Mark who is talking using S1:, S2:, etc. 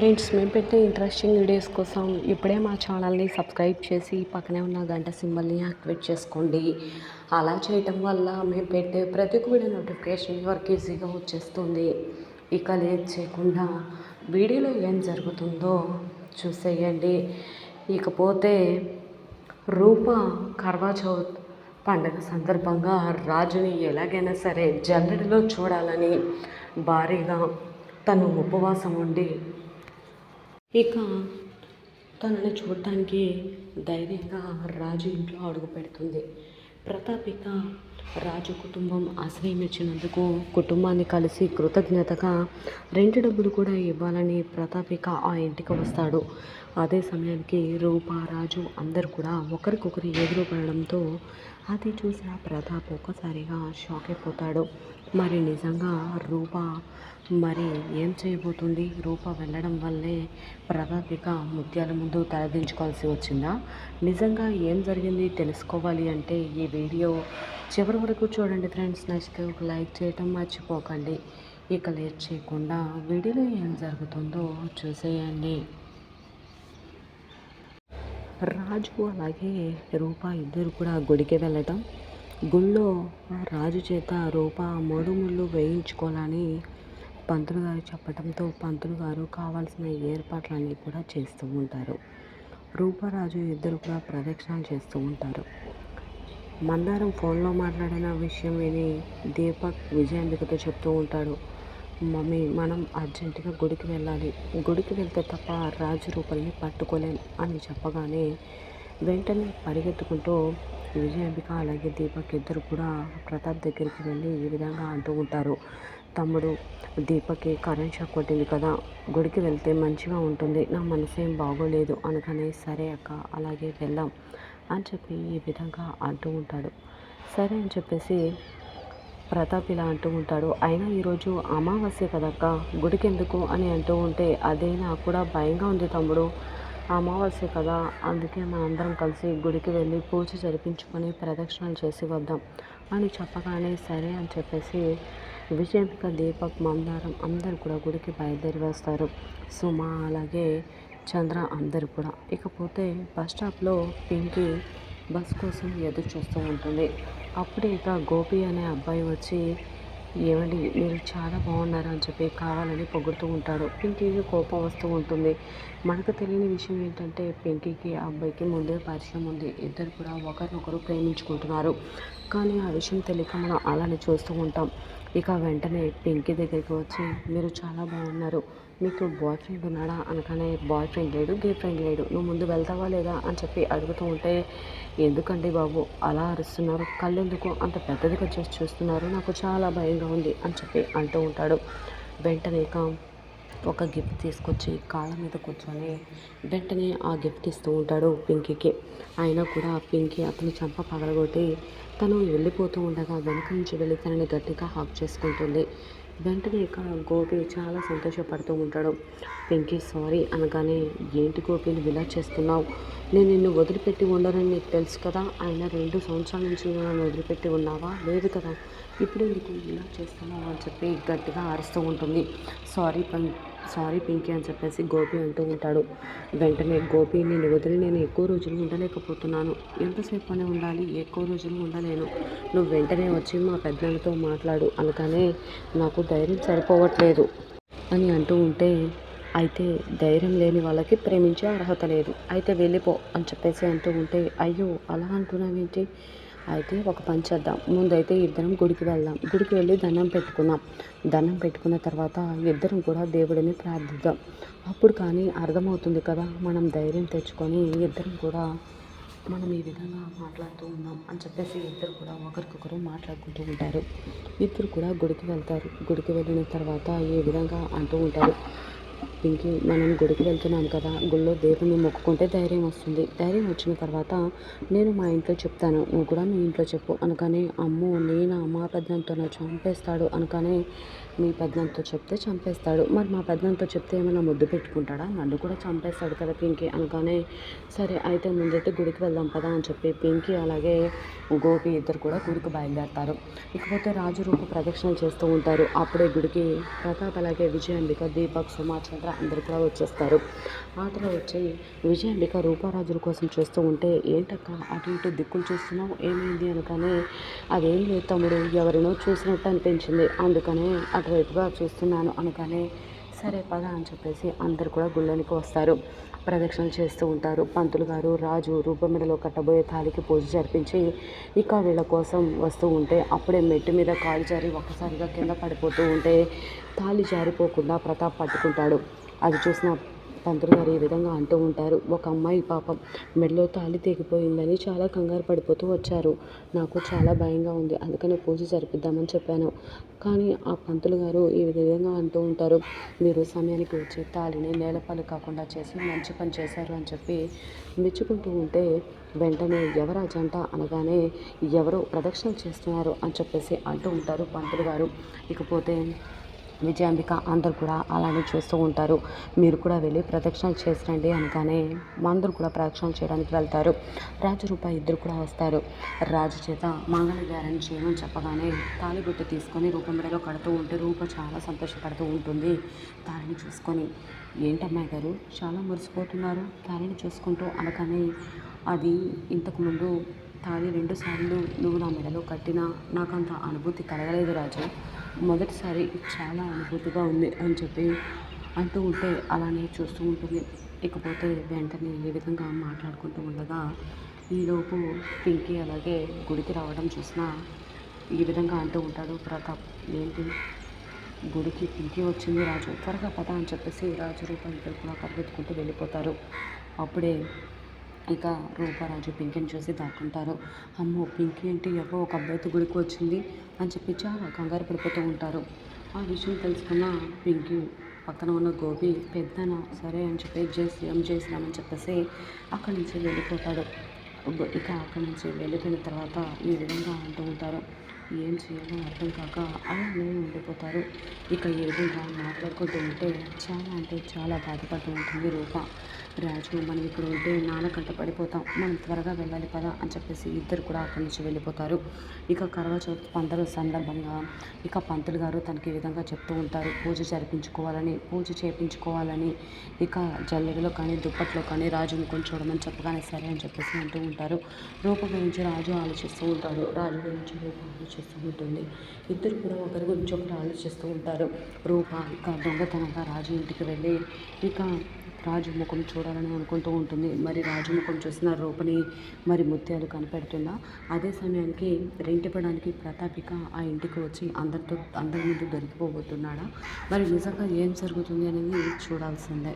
S1: Friends మేము పెట్టే interesting videos కోసం ఇప్పుడే మా ఛానల్ని సబ్స్క్రైబ్ చేసి పక్కనే ఉన్న గంట సింబల్ని యాక్టివేట్ చేసుకోండి. అలా చేయటం వల్ల మేము పెట్టే ప్రతి ఒక్క వీడియో నోటిఫికేషన్ వరకు ఈజీగా వచ్చేస్తుంది. ఇక లేదు చేయకుండా వీడియోలో ఏం జరుగుతుందో చూసేయండి. ఇకపోతే రూప కర్వాచౌత్ పండుగ పండగ సందర్భంగా రాజుని ఎలాగైనా సరే జల్లెడలో చూడాలని భారీగా తను ఉపవాసం ఉండి ఇక తనని చూడటానికి ధైర్యంగా రాజు ఇంట్లో అడుగు పెడుతుంది. ప్రతాప్ ఇక రాజు కుటుంబం ఆశ్రయం ఇచ్చినందుకు కుటుంబాన్ని కలిసి కృతజ్ఞతగా రెంట్ డబ్బులు కూడా ఇవ్వాలని ప్రతాప్ ఇక ఆ ఇంటికి వస్తాడు. అదే సమయానికి రూప రాజు అందరు కూడా ఒకరికొకరు ఎదురు పడడంతో అది చూసిన ప్రతాప్ ఒక్కసారిగా షాక్ అయిపోతాడు. మరి నిజంగా రూప మరి ఏం చేయబోతుంది? రూప వెళ్ళడం వల్లే ప్రతాపిక ముత్యాల ముందు తలదించుకోవాల్సి వచ్చిందా? నిజంగా ఏం జరిగింది తెలుసుకోవాలి అంటే ఈ వీడియో చివరి వరకు చూడండి ఫ్రెండ్స్. నచ్చితే ఒక లైక్ చేయటం మర్చిపోకండి. ఇక లేట్ చేయకుండా వీడియోలో ఏం జరుగుతుందో చూసేయండి. రాజు అలాగే రూప ఇద్దరు కూడా గుడికి వెళ్ళటం. గుళ్ళో రాజు చేత రూప మూడు ముళ్ళు వేయించుకోవాలని పంతులు గారు చెప్పడంతో పంతులు గారు కావాల్సిన ఏర్పాట్లన్నీ కూడా చేస్తూ ఉంటారు. రూపరాజు ఇద్దరు కూడా ప్రదక్షిణలు చేస్తూ ఉంటారు. మందారం ఫోన్లో మాట్లాడిన విషయం విని దీపక్ విజయాంబికతో చెప్తూ ఉంటాడు. మమ్మీ మనం అర్జెంటుగా గుడికి వెళ్ళాలి. గుడికి వెళ్తే తప్ప రాజు రూపల్ని పట్టుకోలేం అని చెప్పగానే వెంటనే పరిగెత్తుకుంటూ విజయాంబిక అలాగే దీపక్ ఇద్దరు కూడా ప్రతాప్ దగ్గరికి వెళ్ళి ఈ విధంగా అంటూ ఉంటారు. తమ్ముడు దీపకి కరెంట్ షాక్ కొట్టింది కదా గుడికి వెళ్తే మంచిగా ఉంటుంది నా మనసు ఏం బాగోలేదు అనగానే సరే అక్క అలాగే వెళ్దాం అని చెప్పి ఈ విధంగా అంటూ ఉంటాడు. సరే అని చెప్పేసి ప్రతాప్ ఇలా అంటూ ఉంటాడు. అయినా ఈరోజు అమావాస్య కదక్క గుడికి ఎందుకు అని అంటూ ఉంటే అదే నాకు కూడా భయంగా ఉంది తమ్ముడు. అమావాస్య కదా అందుకే మనందరం కలిసి గుడికి వెళ్ళి పూజ జరిపించుకొని ప్రదక్షిణలు చేసి వద్దాం అని చెప్పగానే సరే అని చెప్పేసి విజయంక దీపక్ మందారం అందరు కూడా గుడికి బయలుదేరి వేస్తారు. సుమ అలాగే చంద్ర అందరు కూడా. ఇకపోతే బస్ స్టాప్లో పింకి బస్ కోసం ఎదురు చూస్తూ ఉంటుంది. అప్పుడే ఇక గోపి అనే అబ్బాయి వచ్చి ఏమండి మీరు చాలా బాగున్నారు? అని చెప్పి కావాలని పొగుడుతూ ఉంటాడు. పింకీకి కోపం వస్తూ ఉంటుంది. మనకు తెలియని విషయం ఏంటంటే పింకీకి అబ్బాయికి ముందే పరిచయం ఉంది. ఇద్దరు కూడా ఒకరినొకరు ప్రేమించుకుంటున్నారు. కానీ ఆ విషయం తెలియక మనం అలానే చూస్తూ ఉంటాం. ఇక వెంటనే పింకీ దగ్గరికి వచ్చి మీరు చాలా బాగున్నారు. మీకు బాయ్ ఫ్రెండ్ ఉన్నాడా? అనగానే బాయ్ ఫ్రెండ్ లేడు గర్ల్ ఫ్రెండ్ లేడు. నువ్వు ముందు వెళ్తావా లేదా? అని చెప్పి అడుగుతూ ఉంటే ఎందుకండి బాబు? అలా అరుస్తున్నారు. కళ్ళు ఎందుకు అంత పెద్దదిగా చేసి చూస్తున్నారు. నాకు చాలా భయంగా ఉంది అని చెప్పి అంటూ ఉంటాడు. వెంటనే ఇక ఒక గిఫ్ట్ తీసుకొచ్చి కాళ్ళ మీద కూర్చొని వెంటనే ఆ గిఫ్ట్ ఇస్తూ ఉంటాడు పింకీకి. అయినా కూడా పింకీ అతని చంప పగలగొట్టి తను వెళ్ళిపోతూ ఉండగా వెనక నుంచి వెళ్ళి తనని గట్టిగా హాక్ చేసుకుంటుంది. వెంటనే ఇక గోపి చాలా సంతోషపడుతూ ఉంటాడు. పింకీ సారీ అనగానే ఏంటి గోపి నువ్వు ఇలా చేస్తున్నావు? నేను నిన్ను వదిలిపెట్టి ఉండనని నీకు తెలుసు కదా? ఆయన రెండు సంవత్సరాల నుంచి నన్ను వదిలిపెట్టి ఉన్నావా? లేదు కదా. ఇప్పుడు ఎందుకు ఇలా చేస్తున్నావు అని చెప్పి గట్టిగా అరుస్తూ ఉంటుంది. సారీ పం సారీ పింకీ అని చెప్పేసి గోపి అంటూ ఉంటాడు. వెంటనే గోపి నేను వదిలి నేను ఎక్కువ రోజులు ఉండలేకపోతున్నాను. ఎంతసేపు అనే ఉండాలి ఎక్కువ రోజులు ఉండలేను. నువ్వు వెంటనే వచ్చి మా పెద్దలతో మాట్లాడు అనగానే నాకు ధైర్యం సరిపోవట్లేదు అని అంటూ ఉంటే అయితే ధైర్యం లేని వాళ్ళకి ప్రేమించే అర్హత లేదు. అయితే వెళ్ళిపో అని చెప్పేసి అంటూ ఉంటే అయ్యో అలా అంటున్నావేంటి? అయితే ఒక పని చేద్దాం. ముందైతే ఇద్దరం గుడికి వెళ్దాం. గుడికి వెళ్ళి దండం పెట్టుకుందాం దండం పెట్టుకున్న తర్వాత ఇద్దరం కూడా దేవుడిని ప్రార్థిద్దాం. అప్పుడు కానీ అర్థమవుతుంది కదా మనం ధైర్యం తెచ్చుకొని ఇద్దరం కూడా మనం ఈ విధంగా మాట్లాడుతూ ఉన్నాం అని చెప్పేసి ఇద్దరు కూడా ఒకరికొకరు మాట్లాడుకుంటూ ఉంటారు. ఇద్దరు కూడా గుడికి వెళ్తారు. గుడికి వెళ్ళిన తర్వాత ఈ విధంగా అంటూ ఉంటారు. పింకీ మనం గుడికి వెళ్తున్నాం కదా గుళ్ళో దేవుని మొక్కుకుంటే ధైర్యం వస్తుంది. ధైర్యం వచ్చిన తర్వాత నేను మా ఇంట్లో చెప్తాను నువ్వు కూడా మీ ఇంట్లో చెప్పు అనగానే అమ్మో నేను? మా పెద్దంతో చంపేస్తాడు అనగానే మీ పెద్దంతో చెప్తే చంపేస్తాడు. మరి మా పెద్దంతో చెప్తే ఏమైనా ముద్దు పెట్టుకుంటాడా? నన్ను కూడా చంపేస్తాడు కదా పింకీ అనగానే సరే అయితే ముందైతే గుడికి వెళ్దాం కదా అని చెప్పి పింకీ అలాగే గోపి ఇద్దరు కూడా గుడికి బయలుదేరతారు. ఇకపోతే రాజు రూప ప్రదక్షిణలు చేస్తూ ఉంటారు. అప్పుడే గుడికి ప్రతాప్ అలాగే విజయాంబిక దీపక్ సుమా చంద్ర అందరు కూడా వచ్చేస్తారు. ఆటలో వచ్చి విజయాంబిక రూపారాజుల కోసం చూస్తూ ఉంటే ఏంటక్క అటు ఇటు దిక్కులు చూస్తున్నావు? ఏమైంది? అనగానే అదేం లేదు తమ్ముడు ఎవరినో చూసినట్టు అనిపించింది. అందుకనే అటువైపుగా చూస్తున్నాను. అనగానే సరే పద అని చెప్పేసి అందరు కూడా గుళ్ళోనికి వస్తారు. ప్రదక్షిణలు చేస్తూ ఉంటారు. పంతులు గారు రాజు రూపమిడలో కట్టబోయే తాలికి పూజ జరిపించి ఇక వీళ్ళ కోసం వస్తూ ఉంటే అప్పుడే మెట్టు మీద కాలు జారి ఒక్కసారిగా కింద పడిపోతూ ఉంటే తాళి జారిపోకుండా ప్రతాప్ పట్టుకుంటాడు. అది చూసిన పంతులు గారు ఈ విధంగా అంటూ ఉంటారు ఒక అమ్మాయి పాపం మెడలో తాళి తెగిపోయిందని చాలా కంగారు పడిపోతూ వచ్చారు. నాకు చాలా భయంగా ఉంది అందుకని పూజ జరిపిద్దామని చెప్పాను. కానీ ఆ పంతులు గారు ఈ విధంగా అంటూ ఉంటారు మీరు సమయానికి వచ్చే తాళిని నేలపాలు కాకుండా చేసి మంచి పని చేశారు అని చెప్పి మెచ్చుకుంటూ ఉంటే వెంటనే ఎవరా జంట అనగానే ఎవరో ప్రదక్షిణలు చేస్తున్నారు అని చెప్పేసి అంటూ ఉంటారు పంతులు గారు. ఇకపోతే విజయాంబిక అందరు కూడా అలానే చూస్తూ ఉంటారు. మీరు కూడా వెళ్ళి ప్రదక్షిణలు చేసిరండి అనగానే అందరూ కూడా ప్రదక్షిణలు చేయడానికి వెళ్తారు. రాజు రూపాయి ఇద్దరు కూడా వస్తారు. రాజు చేత మంగళ గారని చేయమని చెప్పగానే తాలిబొట్టు తీసుకొని రూపమిడలో కడుతూ ఉంటే రూప చాలా సంతోషపడుతూ ఉంటుంది తాళిని చూసుకొని. ఏంటమ్మాయి గారు చాలా మురిసిపోతున్నారు తాళిని చూసుకుంటూ అనగానే అది ఇంతకుముందు తాళి రెండు సార్లు నువ్వు నా మెడలో కట్టినా నాకు అంత అనుభూతి కలగలేదు రాజు. మొదటిసారి చాలా అనుభూతిగా ఉంది అని చెప్పి అంటూ ఉంటే అలానే చూస్తూ ఉంటుంది. ఇకపోతే వెంటనే ఏ విధంగా మాట్లాడుకుంటూ ఉండగా ఈలోపు పింకీ అలాగే గుడికి రావడం చూసిన ఈ విధంగా అంటూ ఉంటాడు ప్రతాప్ ఏంటి? గుడికి పింకీ వచ్చింది రాజు త్వరగా పద అని చెప్పేసి రాజు రూపాయలు కూడా పరిగెత్తుకుంటూ వెళ్ళిపోతారు. అప్పుడే ఇక రూపారాజు పింకీని చూసి దాక్కుంటారు. అమ్మో పింకీ అంటే ఎవరో ఒక అబ్బాయితో గుడికి వచ్చింది అని చెప్పి చాలా కంగారు పడిపోతూ ఉంటారు. ఆ విషయం తెలుసుకున్న పింకీ పక్కన ఉన్న గోపి పెద్దన? సరే అని చెప్పి జై శ్రీరామ్ జై శ్రీరామ్ అని చెప్పేసి అక్కడి నుంచి వెళ్ళిపోతాడు. ఇక అక్కడి నుంచి వెళ్ళిపోయిన తర్వాత ఈ విధంగా అంటూ ఉంటారు. ఏం చేయాలో అర్థం కాక అలానే ఉండిపోతారు. ఇక ఏ విధంగా మాట్లాడుకుంటూ ఉంటే చాలా అంటే చాలా బాధపడుతూ ఉంటుంది రూప. రాజు మనం ఇక్కడ ఉంటే నాన్న పడిపోతాం. మనం త్వరగా వెళ్ళాలి కదా అని చెప్పేసి ఇద్దరు కూడా అక్కడి నుంచి వెళ్ళిపోతారు. ఇక కరవ చౌత్ పండుగ సందర్భంగా ఇక పంతులు గారు తనకి ఈ విధంగా చెప్తూ ఉంటారు. పూజ జరిపించుకోవాలని పూజ చేయించుకోవాలని ఇక జల్లెడలో కానీ దుప్పట్లో కానీ రాజు ముఖం చూడమని చెప్పగానే సరే అని చెప్పేసి అంటూ ఉంటారు. రూప గురించి రాజు ఆలోచిస్తూ ఉంటాడు. రాజు గురించి రూప ఆలోచిస్తూ ఉంటుంది. ఇద్దరు కూడా ఒకరి గురించి ఒకరు ఆలోచిస్తూ ఉంటారు. రూప ఇక దొంగతనంగా రాజు ఇంటికి వెళ్ళి ఇక రాజు ముఖం చూడాలని అనుకుంటూ ఉంటుంది. మరి రాజు ముఖం చూసిన రూపని మరి ముత్యాలు కనిపెడుతుందా అదే సమయానికి రెంటిపడానికి ప్రతాపిక ఆ ఇంటికి వచ్చి అందరితో అందరి ముందు దొరికిపోబోతున్నాడా? మరి నిజంగా ఏం జరుగుతుంది అనేది చూడాల్సిందే.